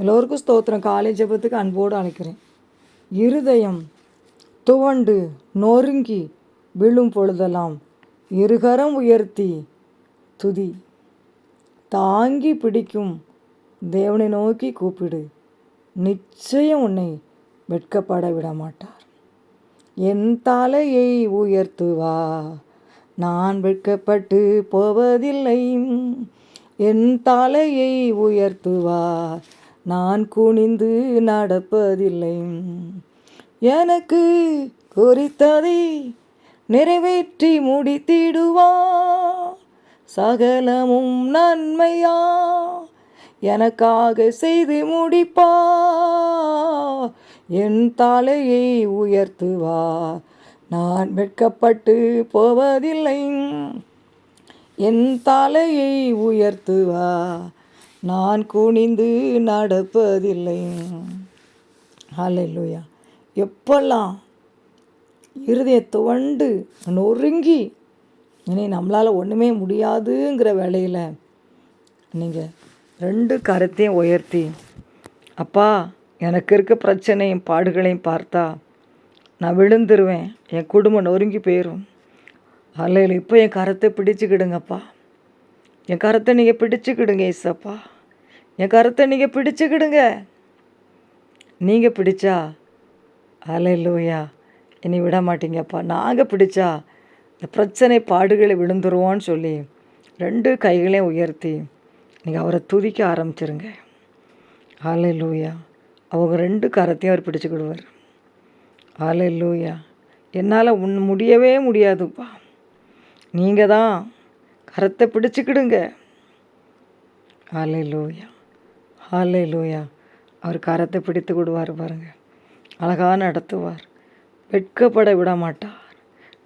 எல்லோருக்கும் ஸ்தோத்திரம். காலை ஜபத்துக்கு அன்போடு அழைக்கிறேன். இருதயம் துவண்டு நொறுங்கி விழும் பொழுதெல்லாம் இருகரம் உயர்த்தி துதி. தாங்கி பிடிக்கும் தேவனை நோக்கி கூப்பிடு. நிச்சயம் உன்னை வெட்கப்பட விட மாட்டார் என் தலையை உயர்த்துவா. நான் வெட்கப்பட்டு போவதில்லை. என் தலையை உயர்த்துவார் நான் குனிந்து நடப்பதில்லை. எனக்கு குறித்ததை நிறைவேற்றி முடித்திடுவா. சகலமும் நன்மையா? எனக்காக செய்து முடிப்பா. என் தலையை உயர்த்துவா. நான் வெட்கப்பட்டு போவதில்லை. என் தலையை உயர்த்துவா. நான் குனிந்து நடப்பதில்லை. ஹalleluya எப்பெல்லாம் இருதய துவண்டு நொறுங்கி இனி நம்மளால் ஒன்றுமே முடியாதுங்கிற வேலையில் நீங்கள் ரெண்டு கரத்தையும் உயர்த்தி அப்பா எனக்கு இருக்க பிரச்சனையும் பாடுகளையும் பார்த்தா நான் விழுந்துருவேன். என் குடும்பம் நொறுங்கி போயிடும் அல்லையில் இப்போ என் கரத்தை பிடிச்சிக்கிடுங்கப்பா. என் கரத்தை நீங்கள் பிடிச்சிக்கிடுங்க ஏசப்பா என் கருத்தை நீங்கள் பிடிச்சிக்கிடுங்க. நீங்கள் பிடிச்சா அலையிலூயா. இனி விட மாட்டீங்கப்பா. நாங்கள் பிடிச்சா இந்த பிரச்சனை பாடுகளை விழுந்துருவோன்னு சொல்லி ரெண்டு கைகளையும் உயர்த்தி நீங்கள் அவரை துதிக்க ஆரம்பிச்சிருங்க. லூயா அவங்க ரெண்டு கரத்தையும் அவர் பிடிச்சிக்கிடுவார். லூயா என்னால் உன் முடியவே முடியாதுப்பா. நீங்கள் தான் கரத்தை பிடிச்சிக்கிடுங்க. ஆலை லூயா ஹாலே லூயா அவர் கரத்தை பிடித்து விடுவார் பாருங்கள் அழகாக நடத்துவார். வெட்கப்பட விட மாட்டார்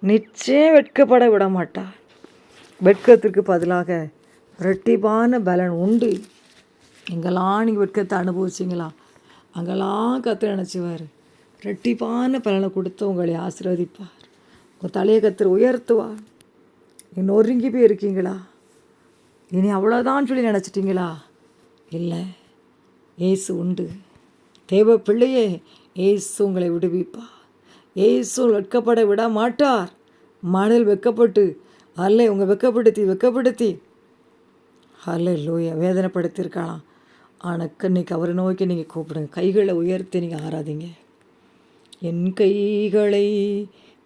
நிச்சயம் வெட்கப்பட விட மாட்டார் வெட்கத்திற்கு பதிலாக ரெட்டிப்பான பலன் உண்டு. எங்கெல்லாம் நீங்கள் வெட்கத்தை அனுபவிச்சிங்களா? அங்கெல்லாம் கத்து நினச்சிவார். ரெட்டிப்பான பலனை கொடுத்து உங்களை ஆசீர்வதிப்பார். உங்கள் தலையை கத்திர உயர்த்துவார். நீ நொறுங்கி போய் இருக்கீங்களா இனி அவ்வளோதான் சொல்லி நினச்சிட்டிங்களா? இல்லை. ஏசு உண்டு. தேவ பிள்ளையே ஏசு உங்களை விடுவிப்பா. ஏசு வெட்கப்பட விட மாட்டார் மணல் வெக்கப்பட்டு அல்ல உங்கள் வெக்கப்படுத்தி வெக்கப்படுத்தி. அல்ல லூயா வேதனைப்படுத்தியிருக்கலாம். ஆனால் இன்னைக்கு அவரை நோக்கி நீங்கள் கூப்பிடுங்க. கைகளை உயர்த்தி நீங்கள் ஆராதிங்க. என் கைகளை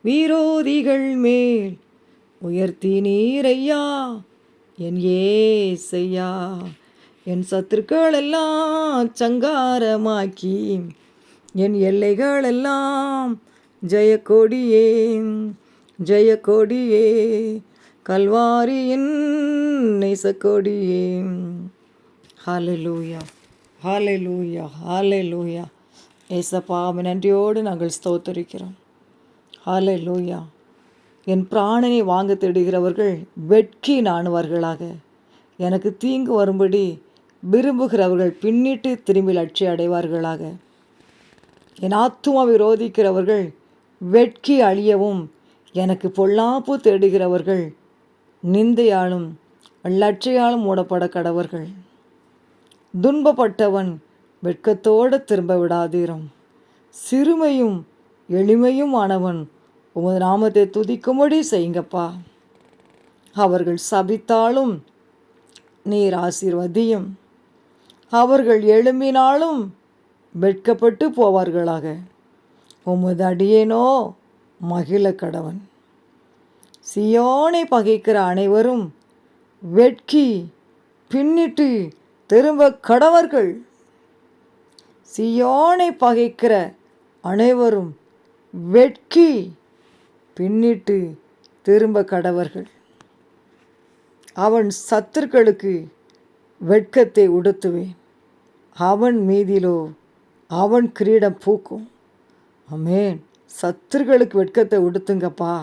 விரோதிகள் மேல் உயர்த்தி நீரையா என் ஏசையா. என் சத்துருக்கள் எல்லாம் சங்காரமாக்கி என் எல்லைகள் எல்லாம் ஜெயக்கொடியே ஜெயக்கொடியே கல்வாரியின் நெசக்கொடியே. ஹாலலூயா ஹாலலூயா ஹாலலூயா ஏசப்பாவை நன்றியோடு நாங்கள் ஸ்தோத்தரிக்கிறோம். ஹாலலூயா என் பிராணனை வாங்க தேடுகிறவர்கள் வெட்கி நாணுவார்களாக எனக்கு தீங்கு வரும்படி விரும்புகிறவர்கள் பின்னிட்டு திரும்பி லட்சிய அடைவார்களாக. என் ஆத்துமா விரோதிக்கிறவர்கள் வெட்கி அழியவும் எனக்கு பொல்லாப்பு தேடுகிறவர்கள் நிந்தையாலும் லட்சையாலும் மூடப்பட கடவர்கள். துன்பப்பட்டவன் வெட்கத்தோடு திரும்ப விடாதீரும். சிறுமையும் எளிமையும் ஆனவன் உமது நாமத்தை துதிக்கும்படி செய்யுங்கப்பா. அவர்கள் சபித்தாலும் நீர் ஆசீர்வதியும். அவர்கள் எழும்பினாலும் வெட்கப்பட்டு போவார்களாக. உமது அடியேனோ மகிழ கடவன். சியோனை பகைக்கிற அனைவரும் வெட்கி பின்னிட்டு திரும்ப கடவர்கள். சியோனை பகைக்கிற அனைவரும் வெட்கி பின்னிட்டு திரும்ப கடவர்கள். அவன் சத்துருக்களுக்கு வெட்கத்தை உடுத்துவேன். அவன் மீதிலோ அவன் கிரீடம் பூக்கும். அமேன் சத்துருகளுக்கு வெட்கத்தை உடுத்துங்கப்பா.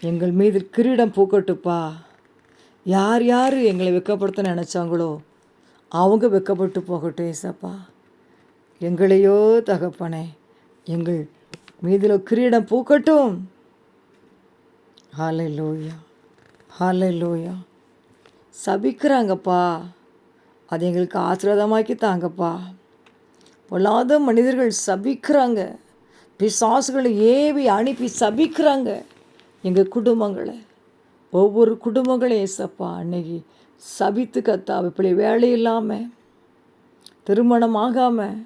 எங்கள் மீது கிரீடம் பூக்கட்டுப்பா. யார் யார் எங்களை வெக்கப்படுத்த நினச்சாங்களோ அவங்க வெக்கப்பட்டு போகட்டும் ஏசப்பா. எங்களையோ தகப்பனே எங்கள் மீதில் கிரீடம் பூக்கட்டும். ஹாலை லோயா ஹாலை லோயா சபிக்கிறாங்கப்பா. அதை எங்களுக்கு ஆசீர்வாதமாக்கி தாங்கப்பா பொல்லாத மனிதர்கள் சபிக்கிறாங்க. பிசாசுகளை ஏவி அனுப்பி சபிக்கிறாங்க எங்கள் குடும்பங்களை. ஒவ்வொரு குடும்பங்களையும் ஏசப்பா அன்னைக்கு சபித்து கத்தா இப்படி வேலை இல்லாமல் திருமணம் ஆகாமல்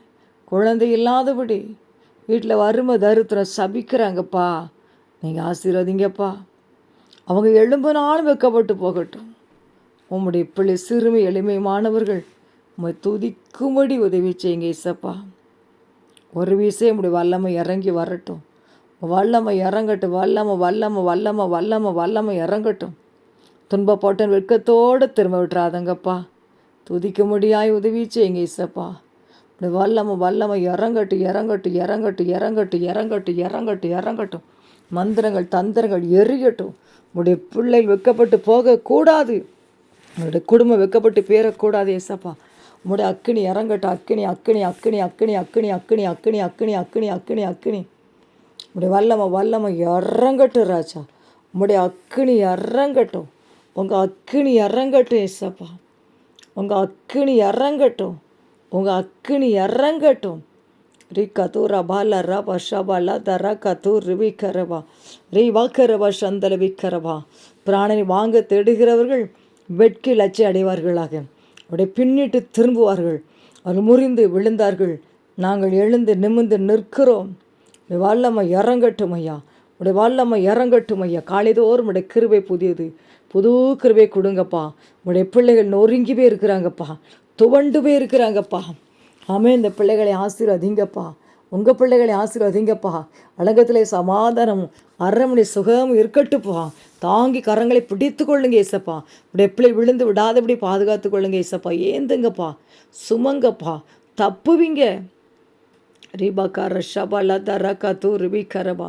குழந்தை இல்லாதபடி வீட்டில் வறுமை தரித்திரம் சபிக்கிறாங்கப்பா. நீங்கள் ஆசீர்வதிங்கப்பா. அவங்க எலும்புனாலும் வெக்கப்பட்டு போகட்டும். உம்முடைய பிள்ளை சிறுமி எளிமையானவர்கள் உம்மை துதிக்கும்படி உதவி செய்யுங்க இசப்பா ஒரு வீசே உம்முடைய வல்லமை இறங்கி வரட்டும். வல்லமை இறங்கட்டும் வல்லமை வல்லமை வல்லமை வல்லமை வல்லமை இறங்கட்டும். துன்பப்போட்டன் வெட்கத்தோடு திரும்ப விட்டுறாதங்கப்பா. துதிக்க முடியாய் உதவி செய்யுங்க இசப்பா இப்படி வல்லமை வல்லமை இறங்கட்டு இறங்கட்டு இறங்கட்டு இறங்கட்டு இறங்கட்டு இறங்கட்டு இறங்கட்டும். மந்திரங்கள் தந்திரங்கள் எரியட்டும். உடைய பிள்ளைகள் வெக்கப்பட்டு போகக்கூடாது. உங்களுடைய குடும்பம் வெக்கப்பட்டு பேரக்கூடாது ஏசப்பா உங்களுடைய அக்கினி இறங்கட்ட அக்கினி அக்கினி அக்கினி அக்கினி அக்கினி அக்கினி அக்கினி அக்கினி அக்கினி அக்கினி அக்கினி உடைய வல்லமை வல்லமை இறங்கட்டும் ராஜா உங்களுடைய அக்கினி இறங்கட்டும் உங்கள் அக்கினி இறங்கட்டும் ஏசப்பா உங்கள் அக்கினி இறங்கட்டும் உங்கள் அக்கினி இறங்கட்டும் ரி கதூரா பால ரபா ஷபால தர கதூர் ரிவி கரபா ரீ வாக்கரபா சந்தல விக்கரபா பிராணனை வாங்க தேடுகிறவர்கள் வெட்கி லட்சிய அடைவார்களாக. அவருடைய பின்னிட்டு திரும்புவார்கள். அவர்கள் முறிந்து விழுந்தார்கள். நாங்கள் எழுந்து நிமிர்ந்து நிற்கிறோம். உடைய வல்லமை இறங்கட்டும் ஐயா. உடைய வல்லமை இறங்கட்டும் ஐயா. காலைதோறும் உடைய கிருபை புதியது. புது கிருபை கொடுங்கப்பா. உடைய பிள்ளைகள் நொறுங்கி போய் இருக்கிறாங்கப்பா. துவண்டுவே இருக்கிறாங்கப்பா. ஆமே இந்த பிள்ளைகளை ஆசீர்வதிங்கப்பா. உங்கள் பிள்ளைகளை ஆசீர்வதிங்கப்பா. அழகத்திலே சமாதானம் அரமணி சுகம் இருக்கட்டுப்பா தாங்கி கரங்களை பிடித்து கொள்ளுங்க ஏசப்பா. இப்படி பிள்ளை விழுந்து விடாதபடி பாதுகாத்து கொள்ளுங்க ஏசப்பா. ஏந்துங்கப்பா. சுமங்கப்பா. தப்புவீங்க. ரஷாபா லதா ரக்கா தூ ரிபிக்கரபா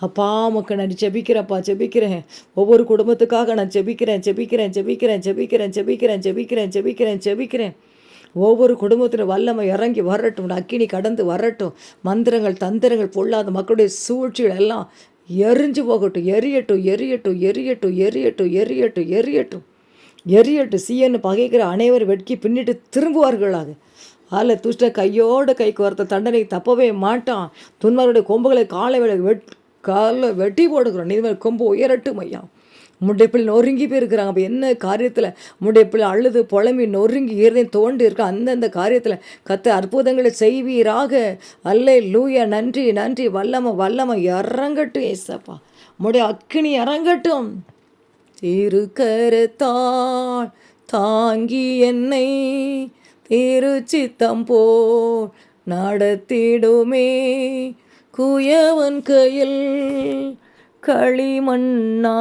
அப்பா உமக்கு நான் ஜெபிக்கிறப்பா ஜெபிக்கிறேன். ஒவ்வொரு குடும்பத்துக்காக நான் ஜெபிக்கிறேன் ஜெபிக்கிறேன் ஜெபிக்கிறேன் ஜெபிக்கிறேன் ஜெபிக்கிறேன் ஜெபிக்கிறேன் ஜெபிக்கிறேன் ஜெபிக்கிறேன். ஒவ்வொரு குடும்பத்தில் வல்லமை இறங்கி வரட்டும். அக்கினி கடந்து வரட்டும். மந்திரங்கள் தந்திரங்கள் பொல்லாத மக்களுடைய சூழ்ச்சிகள் எல்லாம் எரிஞ்சு போகட்டும் எரியட்டும் எரியட்டும் எரியட்டும் எரியட்டும் எரியட்டும் எரியட்டும். எரியட்டும் சீயன்னு பகைக்கிற அனைவரும் வெட்கி பின்னிட்டு திரும்புவார்களாக. அதில் துஷ்ட கையோடு கைக்கு வரத்த தண்டனை தப்பவே மாட்டான். துன்மாருடைய கொம்புகளை காலை வேலை வெட் காலை வெட்டி போடுகிறோம் நீதிமன்ற கொம்பு உயரட்டும் ஐயா. முடைய பிள்ளை நொறுங்கி போயிருக்கிறாங்க. அப்போ என்ன காரியத்தில் முடைய பிள்ளை அழுது புலம்பி நொறுங்கி இருதையும் தோண்டி இருக்க அந்தந்த காரியத்தில் கத்த அற்புதங்களை செய்வீராக. அல்லே லூயா நன்றி நன்றி. வல்லம வல்லம. இறங்கட்டும் ஏசப்பா. முடைய அக்கினி இறங்கட்டும். திருக்கரத்தாள் தாங்கி என்னை திருச்சித்தம் போல் நடத்திடுமே. குயவன் கையில் களிமண்ணா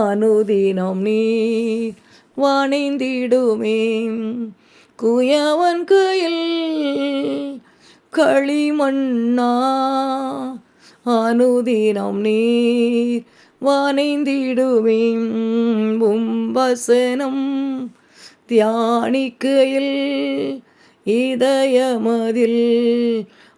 அனுதினம் நீ வணைந்திடுமே குயவன் கையில் களிமண்ணா அனுதினம் நீர் வணைந்திடுமே உம்பசனம் தியானிக்கையில் இதயமதில்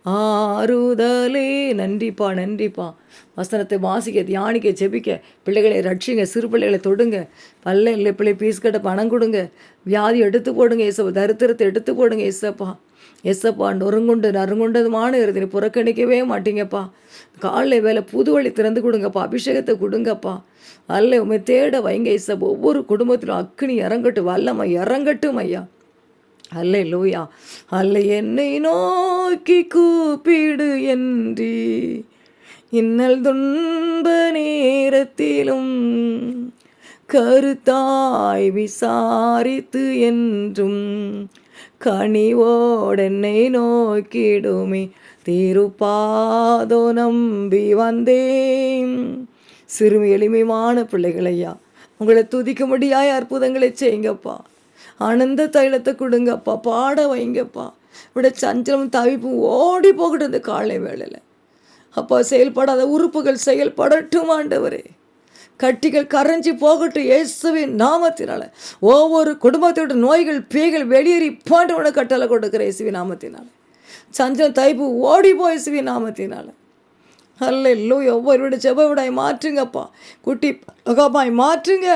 ஆறுதலே. நன்றிப்பா நன்றிப்பா. வசனத்தை வாசிக்க தியானிக்க ஜெபிக்க. பிள்ளைகளை ரட்சிங்க சிறு பிள்ளைகளை தொடுங்க. பல்ல இல்லை பிள்ளை பீஸ் கட்ட பணம் கொடுங்க. வியாதி எடுத்து போடுங்க ஏசப்பா. தரித்திரத்தை எடுத்து போடுங்க ஏசப்பா. எஸ்ஸப்பா நொறுங்குண்டு நறுங்குண்டதுமான இருந்தீ புறக்கணிக்கவே மாட்டீங்கப்பா. காலைல வேலை புது வழி திறந்து கொடுங்கப்பா. அபிஷேகத்தை கொடுங்கப்பா. அல்ல உண்மை தேட வைங்க இசப் ஒவ்வொரு குடும்பத்திலும் அக்னி இறங்கட்டும் வல்லம்மா இறங்கட்டும் ஐயா. அல்ல லூயா அல்ல என்னை நோக்கி கூப்பிடு என்றி இன்னல் துன்ப நேரத்திலும் கருத்தாய் விசாரித்து என்றும் கனிவோடென்னை நோக்கிடுமே. திருப்பாதோ நம்பி வந்தேன். சிறுமி எளிமையான பிள்ளைகளையா உங்களை துதிக்க முடியாய் அற்புதங்களை செய்யுங்கப்பா. ஆனந்த தைலத்தை கொடுங்கப்பா பாட வைங்கப்பா. விட சஞ்சலம் தவிப்பும் ஓடி போகட்டும் இந்த காலை வேளையில். அப்பா செயல்படாத உறுப்புகள் செயல்படட்டும் ஆண்டவரே. கட்டிகள் கரைஞ்சி போகட்டும் இயேசுவின் நாமத்தினால. ஒவ்வொரு குடும்பத்தோட நோய்கள் பேய்கள் வெளியேறி போன்றவன கட்டளை கொடுக்குற இயேசுவி நாமத்தினால. சஞ்சலம் தைப்பு ஓடி போய் இயேசுவி நாமத்தினால. அல்ல இல்லோ ஒவ்வொரு விட ஜெப விடாய் மாற்றுங்கப்பா. குட்டி அகாப்பாய் மாற்றுங்க.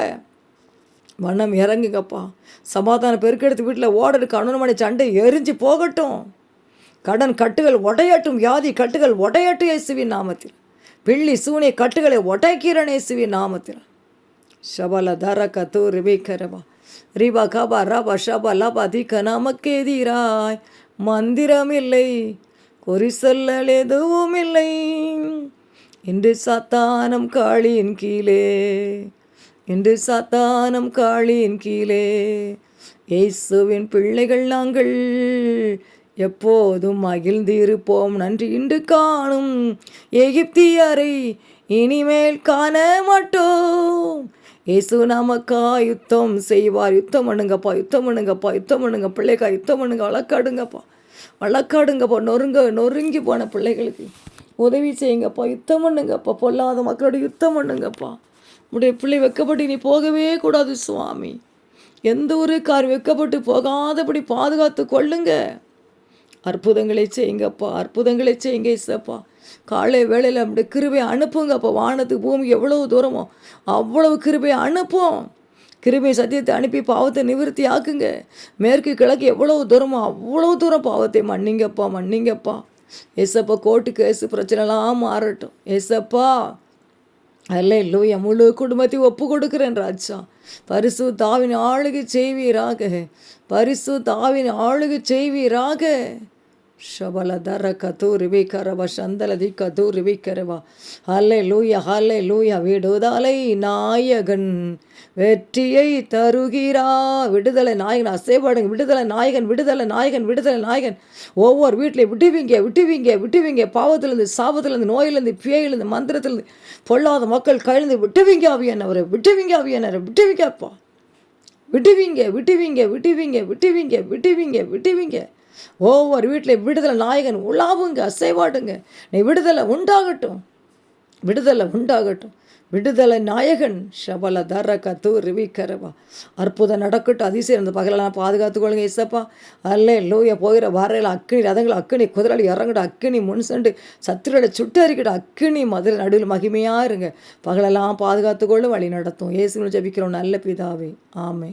வண்ணம் இறங்குங்கப்பா. சமாதான பெருக்கெடுத்து வீட்டில் ஓடடு கணவன் சண்டை எரிஞ்சு போகட்டும். கடன் கட்டுகள் உடையட்டும் வியாதி கட்டுகள் உடையட்டும் இயேசுவின் நாமத்தில். பிள்ளி சூனி கட்டுகளை உடைக்கிறேன் இயேசுவின் நாமத்தில். ஷபல தர கத்து ரிபிகரபா ரீபா கபா ரபா ஷபா லபா தீக்க நமக்கெதிராய் மந்திரம் இல்லை குறி சொல்லல் எதுவும் இல்லை. இன்று சத்தானம் காளியின் கீழே. என்று சாத்தானம் காளியின் கீழே. இயேசுவின் பிள்ளைகள் நாங்கள் எப்போதும் மகிழ்ந்திருப்போம். நன்றி. இன்று காணும் எகிப்தியரை இனிமேல் காண மாட்டோம். இயேசு நமக்கா யுத்தம் செய்வார். யுத்தம் பண்ணுங்கப்பா யுத்தம் பண்ணுங்கப்பா யுத்தம் பண்ணுங்க. பிள்ளைக்கா யுத்தம் பண்ணுங்க. வழக்காடுங்கப்பா வழக்காடுங்கப்பா. நொறுங்க நொறுங்கி போன பிள்ளைகளுக்கு உதவி செய்யுங்கப்பா. யுத்தம் பண்ணுங்கப்பா. பொல்லாத மக்களோட யுத்தம் பண்ணுங்கப்பா. உடைய பிள்ளை வெக்கப்பட்டு நீ போகவே கூடாது சுவாமி. எந்த ஒரு கார் வெக்கப்பட்டு போகாதபடி பாதுகாத்து கொள்ளுங்க. அற்புதங்களை செய்யுங்கப்பா அற்புதங்களை செய்யுங்க இசப்பா காலை வேளையில் அப்படி அனுப்புங்க அனுப்புங்கப்பா வானத்துக்கு பூமி எவ்வளவு தூரமோ அவ்வளவு கிருபையை அனுப்பும். கிருபை சத்தியத்தை அனுப்பி பாவத்தை நிவர்த்தி ஆக்குங்க. மேற்கு கிழக்கு எவ்வளவு தூரமோ அவ்வளவு தூரம் பாவத்தை மன்னிங்கப்பா மன்னிங்கப்பா. ஏசப்பா கோர்ட்டு கேஸு பிரச்சனைலாம் மாறட்டும். ஏசப்பா அல்ல லூயா முழு குடும்பத்தையும் ஒப்பு கொடுக்குறேன் ராஜா. பரிசு தாவின் ஆளுகை செய்வீராக. பரிசு தாவின் ஆளுகை செய்வீராக. ஷபலதர கதூரிவி கரவ சந்தலதி கதூரிவி கரவா ஹலை லூயா ஹல்லே லூயா விடுதலை நாயகன் வெற்றியை தருகிறா விடுதலை நாயகன் அசைபாடுங்க விடுதலை நாயகன் விடுதலை நாயகன் விடுதலை நாயகன் ஒவ்வொரு வீட்டில் விட்டுவிங்க விட்டுவிங்க விட்டுவிங்க. பாவத்திலேருந்து சாபத்திலேருந்து நோயிலேருந்து பேயிலேருந்து மந்திரத்திலேருந்து பொல்லாத மக்கள் கழிந்து விட்டுவிங்க அவியனவரை விட்டுவிங்க அவியனரை விட்டுவிங்கப்பா. விட்டுவிங்க விட்டுவிங்க விட்டுவிங்க விட்டுவிங்க விட்டுவிங்க விட்டுவிங்க விட்டுவிங்க. ஒவ்வொரு வீட்டில் விடுதலை நாயகன் உலாவுங்க அசைவாடுங்க நீ விடுதலை உண்டாகட்டும். விடுதலை உண்டாகட்டும். விடுதலை நாயகன் ஷபல தர கத்து ரிவி கரவா அற்புதம் நடக்கட்டும் அதிசயம் இந்த பகலெல்லாம் பாதுகாத்துக்கொள்ளுங்க இசப்பா அல்ல லூய போகிற வரையில் அக்கினி ரதங்கள் அக்கினி குதிராளி இறங்கட்டும் அக்கினி முன்சண்டு சுட்டு சுட்டரிக்கட்டும் அக்கினி மதுரை நடுவில் மகிமையாக இருங்க. பகலெல்லாம் பாதுகாத்துக்கொள்ளும் வழி நடத்தும். ஏசுன்னு ஜபிக்கிறோம் நல்ல பிதாவே. ஆமே